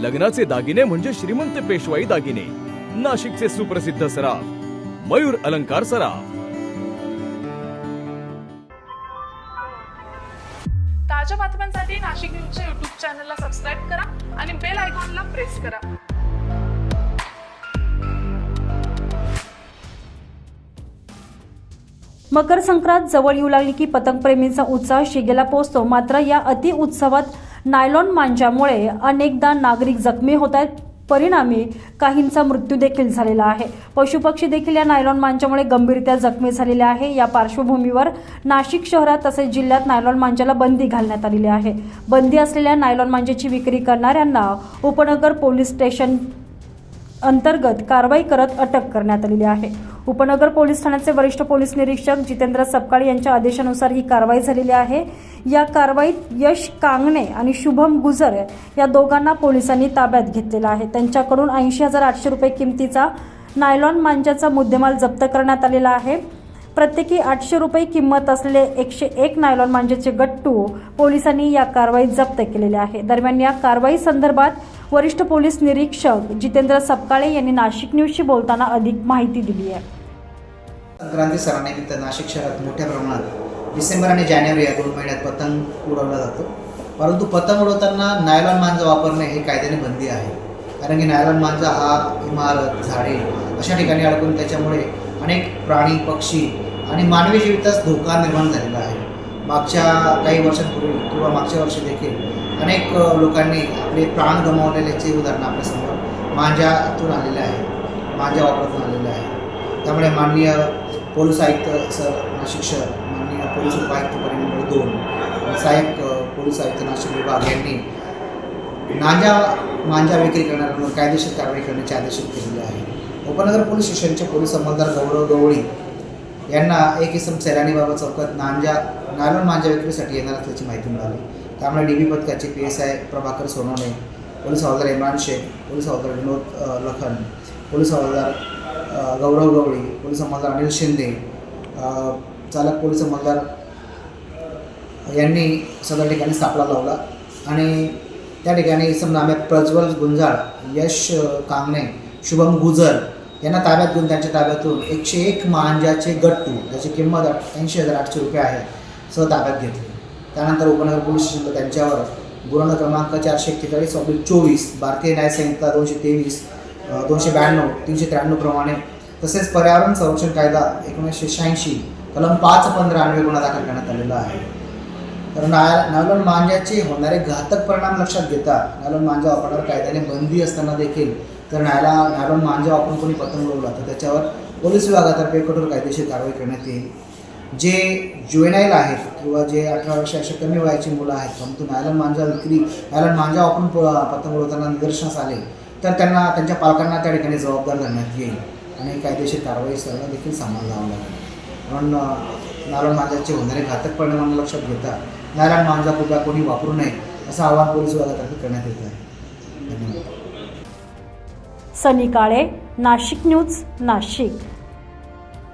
लग्नाचे दागिने म्हणजे श्रीमंत पेशवाई दागिने. नाशिकचे सुप्रसिद्ध सराफ मयूर अलंकार सराफ. ताज्या बातम्यांसाठी नाशिक न्यूजच्या युट्यूब चॅनलला सबस्क्राईब करा आणि बेल आयकॉनला प्रेस करा. मकर संक्रांत जवळ येऊ लागली की पतंगप्रेमींचा उत्साह शिगेला पोहोचतो. मात्र या अति उत्सवात नायलॉन मांजामुळे अनेकदा नागरिक जखमी होत आहेत. परिणामी काहींचा मृत्यू देखील झालेला आहे. पशुपक्षी देखील या नायलॉन मांजामुळे गंभीरत्या जखमी झालेले आहे. या पार्श्वभूमीवर नाशिक शहरात तसेच जिल्ह्यात नायलॉन मांजाला बंदी घालण्यात आलेली आहे. बंदी असलेल्या नायलॉन मांजेची विक्री करणाऱ्यांना उपनगर पोलीस स्टेशन अंतर्गत कारवाई करत अटक करण्यात आलेली आहे. उपनगर पोलीस ठाण्याचे वरिष्ठ पोलीस निरीक्षक जितेंद्र सपकाळ यांच्या आदेशानुसार ही कारवाई झालेली आहे. या कारवाईत यश कांगणे आणि शुभम गुजर या दोघांना पोलिसांनी ताब्यात घेतलेला आहे. त्यांच्याकडून ऐंशी हजार आठशे रुपये किमतीचा नायलॉन मांजाचा मुद्देमाल जप्त करण्यात आलेला आहे. प्रत्येकी आठशे रुपये किंमत असलेले एकशे एक नायलॉन मांजेचे गट्टू पोलिसांनी या कारवाईत जप्त केलेले आहे. दरम्यान या कारवाई संदर्भात वरिष्ठ पोलीस निरीक्षक जितेंद्र सपकाळे यांनी नाशिक न्यूजशी बोलताना अधिक माहिती दिली आहे. संक्रांती सणानिमित्त नाशिक शहरात मोठ्या प्रमाणात डिसेंबर आणि जानेवारी या दोन महिन्यात पतंग उडवला जातो. परंतु पतंग उडवताना नायलॉन मांजा वापरणे हे कायद्याने बंदी आहे. कारण की नायलॉन मांजा हा इमारत झाडे अशा ठिकाणी अडकून त्याच्यामुळे अनेक प्राणी पक्षी आणि मानवी जीवितास धोका निर्माण झालेला आहे. मागच्या काही वर्षांपूर्वी किंवा मागच्या वर्षी देखील अनेक लोकांनी आपले प्राण गमावलेल्याचे उदाहरण आपल्यासमोर मांजातून आलेले आहे. मांजा वापरातून आलेले आहे. त्यामुळे माननीय पोलीस आयुक्त सर नाशिक शहर माननीय पोलीस उपायुक्त परिमंडळ दोन. सहाय्यक पोलीस आयुक्त नाशिक विभाग यांनी नांजा मांजा विक्री करणाऱ्यांवर कायदेशीर कारवाई करण्याचे आदेश केलेले आहे उपनगर पोलीस स्टेशनचे पोलीस अंमलदार गौरव गवळी यांना एक इसम सैलानीबाबा चौकात नांजा नायलॉन मांजा विक्रीसाठी येणार असल्याची माहिती मिळाली. त्यामुळे डी बी पथकाचे P S I Prabhakar Sonawane police हवालदार इम्रान शेख पोलीस हवालदार विनोद लखन पोलीस हवालदार गौरव गवळी पोलीस अंमलदार अनिल शिंदे चालक पोलीस अंमलदार यांनी सदर ठिकाणी सापळा लावला. आणि त्या ठिकाणी इसम नामे प्रज्वल गुंजाळ यश कांगणे शुभम गुजर यांना ताब्यात घेऊन त्यांच्या ताब्यातून एकशे एक मांजाचे गट्टू ज्याची किंमत ऐंशी हजार आठशे रुपये आहे सह ताब्यात घेतली. त्यानंतर उपनगर पोलीस स्टेशनला त्यांच्यावर गुन्हा क्रमांक चारशे एक्केचाळीस ऑब्लिक चोवीस भारतीय न्याय संहिता दोनशे तेवीस दोनशे ब्याण्णव तीनशे त्र्याण्णव प्रमाणे तसेच पर्यावरण संरक्षण कायदा एकोणीसशे शहाऐंशी कलम पाच पंधरा अन्वये गुन्हा दाखल करण्यात आलेला आहे. तर नाय नायलॉन मांजाचे होणारे घातक परिणाम लक्षात घेता नायलॉन मांजा वापरण्यावर कायद्याने बंदी असताना देखील तर नायला नायलॉन मांजा वापरून कोणी पतंग उडवला तर त्याच्यावर पोलीस विभागातर्फे कठोर कायदेशीर कारवाई करण्यात येईल. जे जुएनाईल आहेत किंवा जे अठरा वर्षापेक्षा कमी वयाची मुलं आहेत परंतु नायलॉन मांजा विक्री नायलॉन मांजा वापरून प- पतंग उडवताना निदर्शनास आले तर त्यांना त्यांच्या पालकांना त्या ठिकाणी जबाबदार धरण्यात येईल. आणि कायदेशीर कारवाई सगळं देखील सामोरं जावं लागेल. म्हणून नारायण मांजाचे होणारे घातक परिणाम लक्षात घेता नारायण मांजा कृपया कोणी वापरू नये असं आवाहन पोलीस विभागातर्फे करण्यात येत आहे. धन्यवाद. सनी काळे नाशिक न्यूज नाशिक.